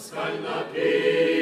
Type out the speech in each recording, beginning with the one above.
Pascal Lapid.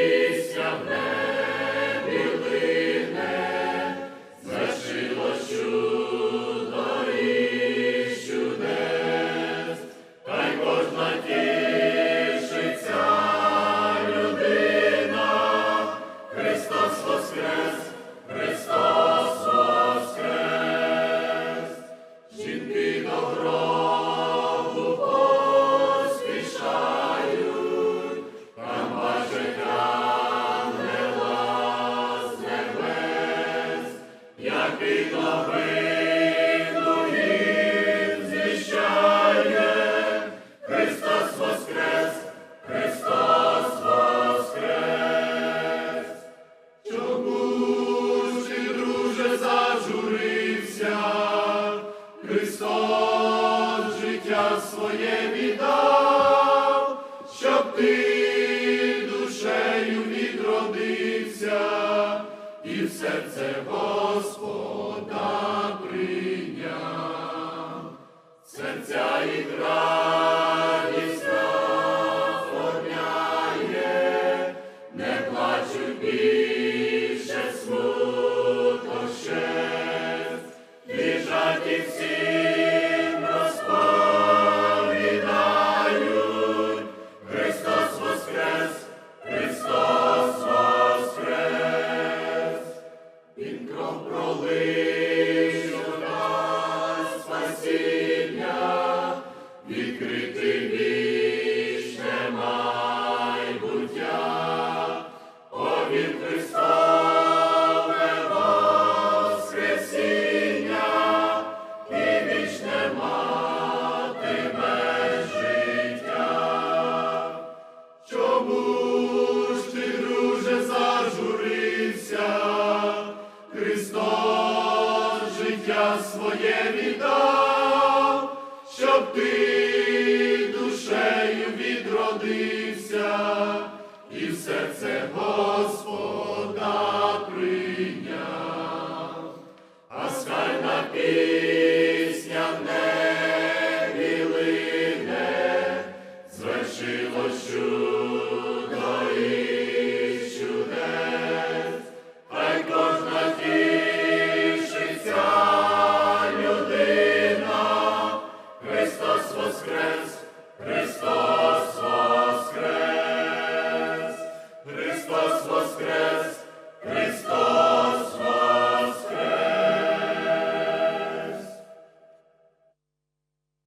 Христос життя своє віддав, щоб ти серце Господа прийняв. Серця і радість оформляє, не плачуть більше Христос життя своє віддав, щоб ти душею відродився і все це Господа прийняв, а скай на.